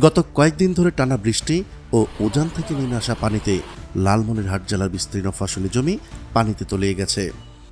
গত কয়েকদিন ধরে টানা বৃষ্টি ও উজান থেকে নেমে আসা পানিতে লালমনিরহাট জেলার বিস্তীর্ণ ফসলি জমি পানিতে তলিয়ে গেছে।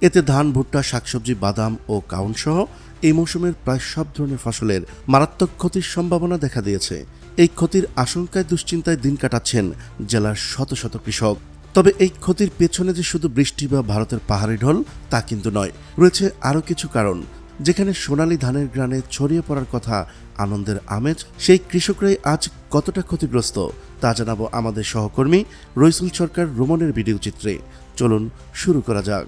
এতে ধান, ভুট্টা, শাকসবজি, বাদাম ও কাউন সহ এই মৌসুমের প্রায় সব ধরনের ফসলের মারাত্মক ক্ষতির সম্ভাবনা দেখা দিয়েছে। এই ক্ষতির আশঙ্কায় দুশ্চিন্তায় দিন কাটাচ্ছেন জেলার শত শত কৃষক। তবে এই ক্ষতির পেছনে যে শুধু বৃষ্টি বা ভারতের পাহাড়ি ঢল তা কিন্তু নয়, রয়েছে আরও কিছু কারণ। যেখানে সোনালি ধানের গ্রানে ছড়িয়ে পড়ার কথা আনন্দের আমেজ, সেই কৃষকরাই আজ কতটা ক্ষতিগ্রস্ত তা জানাব আমাদের সহকর্মী রইসুল সরকার রোমনের ভিডিও চিত্রে। চলুন শুরু করা যাক।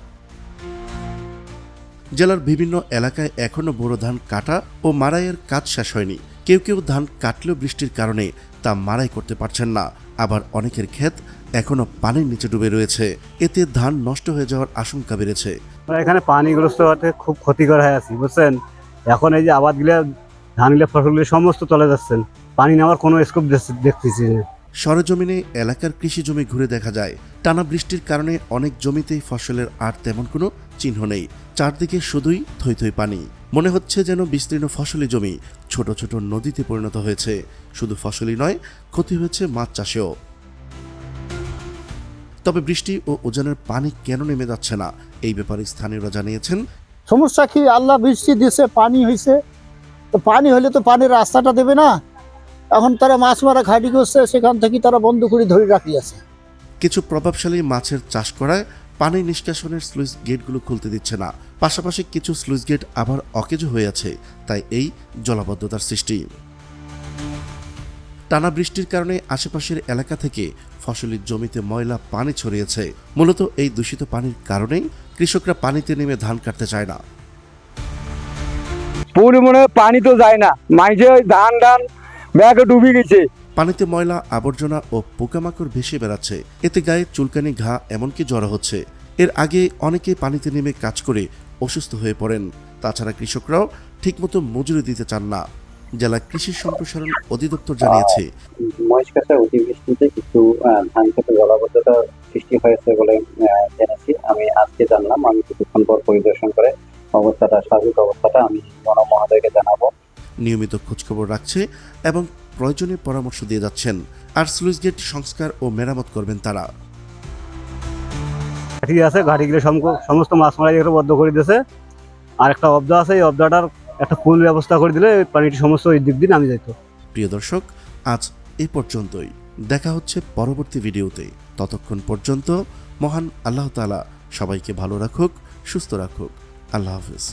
জেলার বিভিন্ন এলাকায় এখনও বোরো ধান কাটা ও মারাইয়ের কাজ শেষ হয়নি। কেউ কেউ ধান কাটলেও বৃষ্টির কারণে তা মারাই করতে পারছেন না। আবার অনেকের ক্ষেত এখনও পানির নিচে ডুবে রয়েছে। এতে ধান নষ্ট হয়ে যাওয়ার আশঙ্কা বেড়েছে। এখানে পানিগ্রস্ত হতে খুব ক্ষতিকর হয়ে আছি বুঝছেন? এখন এই যে আবাদগুলো ধানগুলো ফসলগুলো সমস্ত চলে যাচ্ছেন। পানি নেওয়ার কোনো স্কোপ দেখতেছি না। সরেজমিনে এলাকার কৃষি জমি ঘুরে দেখা যায়। টানা বৃষ্টির কারণে অনেক জমিতেই ফসলের আর তেমন কোনো চিহ্ন নেই। চারদিকে শুধুই থই থই পানি। মনে হচ্ছে যেন বিস্তীর্ণ ফসলি জমি ছোট ছোট নদীতে পরিণত হয়েছে। শুধু ফসলই নয় ক্ষতি হয়েছে মাছ চাষেও। তবে বৃষ্টি ও ওজনের পানি কেন নেমে যাচ্ছে না? এই ব্যাপারে স্থানীয়রা জানিয়েছেন। সমস্যা কি? আল্লাহ বৃষ্টি দিছে পানি হয়েছে তো পানি হলে তো পানির রাস্তাটা দেবে না। এখন তারা মাছ মারা ঘাটি করছে সেখান থেকে তারা বন্ধ করে ধরে রাখি আছে। কিছু প্রভাবশালী মাছের চাষ করায় পানি নিষ্কাশনের স্লুইস গেটগুলো খুলতে দিচ্ছে না। পাশাপাশি কিছু স্লুইস গেট আবার অকেজো হয়ে আছে, তাই এই জলাবদ্ধতার সৃষ্টি। টানা বৃষ্টির কারণে আশেপাশের এলাকা থেকে ফসলের জমিতে ময়লা, পানি ছড়িয়েছে। মূলত এই দূষিত পানির কারণেই কৃষকরা পানিতে নেমে ধান কাটতে চায় না। পরিমাণে পানি তো যায় না। ওই ধান ধান ব্যাগে ডুবে গেছে পানিতে ময়লা আবর্জনা ও পোকামাকড় ভেসে বেড়াচ্ছে। এতে গায়ে চুলকানি ঘা এমনকি জ্বর হচ্ছে। এর আগে অনেকে পানিতে নেমে কাজ করে অসুস্থ হয়ে পড়েন। তাছাড়া কৃষকরাও ঠিকমতো মজুরি দিতে চান না। জেলা কৃষি সম্প্রসারণ অধিদপ্তর জানিয়েছে। মহেশখালী অতিবৃষ্টিতে কিছু ধান ক্ষেতে জলাবদ্ধতা সৃষ্টি হয়েছে বলে জেনেছি আমি আজকে জানলাম আমি কিছুক্ষণ পর পরিদর্শন করে অবস্থাটা স্বাভাবিক অবস্থাটা আমি জন জানাব। নিয়মিত খোঁজখবর রাখছে এবং প্রয়োজনীয় পরামর্শ দিয়ে যাচ্ছেন। আর স্লুইস গেট সংস্কার ও মেরামত করবেন তারা। ঘাটি আছে ঘাটিগুলো সমস্ত মাছ মারা এগুলো বদ্ধ করে দিয়েছে। আর একটা অবদা আছে এই অবদাটার একটা পুল ব্যবস্থা করে দিলে পানিটি সমস্ত ওই দিক দিয়ে নামে যেত প্রিয় দর্শক আজ এ পর্যন্তই। দেখা হচ্ছে পরবর্তী ভিডিওতে। ততক্ষণ পর্যন্ত মহান আল্লাহ তালা সবাইকে ভালো রাখুক সুস্থ রাখুক। আল্লাহ হাফিজ।